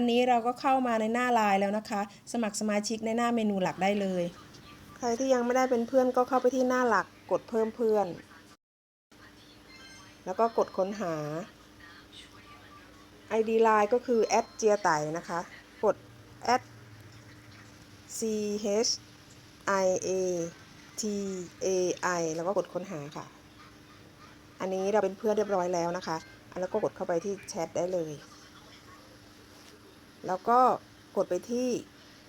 อันนี้เราก็เข้ามาในหน้าไลน์แล้วนะคะ สมัครสมาชิกในหน้าเมนูหลักได้เลย ใครที่ยังไม่ได้เป็นเพื่อนก็เข้าไปที่หน้าหลักกดเพิ่มเพื่อน แล้วก็กดค้นหา ID Line ก็คือแอดเจียไตนะคะ กดแอด C H I A T A I แล้วก็กดค้นหาค่ะ อันนี้เราเป็นเพื่อนเรียบร้อยแล้วนะคะ แล้วก็กดเข้าไปที่แชทได้เลย แล้วก็กดไปที่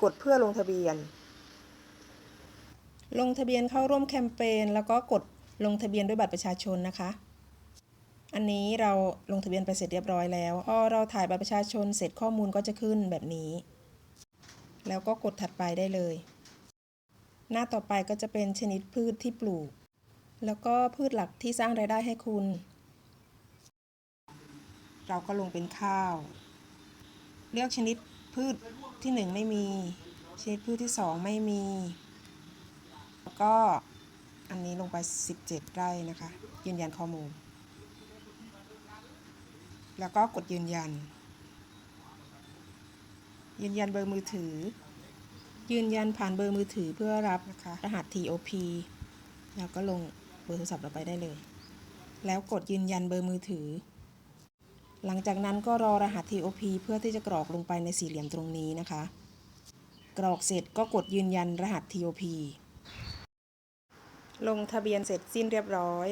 กดเพื่อลงทะเบียน ลงทะเบียนเข้าร่วมแคมเปญแล้วก็กดลงทะเบียนด้วยบัตรประชาชนนะคะ อันนี้เราลงทะเบียนไปเสร็จเรียบร้อยแล้วพอเราถ่ายบัตรประชาชนเสร็จข้อมูลก็จะขึ้นแบบนี้ แล้วก็กดถัดไปได้เลย หน้าต่อไปก็จะเป็นชนิดพืชที่ปลูก แล้วก็พืชหลักที่สร้างรายได้ให้คุณ เราก็ลงเป็นข้าว เลือกชนิดพืชที่หนึ่งไม่มี ชนิดพืชที่สองไม่มี แล้วก็อันนี้ลงไป 17 ไร่นะคะ ยืนยันข้อมูล แล้วก็กดยืนยัน ยืนยันเบอร์มือถือ ยืนยันผ่านเบอร์มือถือเพื่อรับนะคะ รหัส TOP แล้วก็ลงเบอร์โทรศัพท์เราไปได้เลย แล้วกดยืนยันเบอร์มือถือ หลังจากนั้นก็รอรหัส TOP เพื่อที่จะกรอกลงไปในสี่เหลี่ยมตรงนี้นะคะ กรอกเสร็จก็กดยืนยันรหัส TOP ลงทะเบียนเสร็จสิ้นเรียบร้อย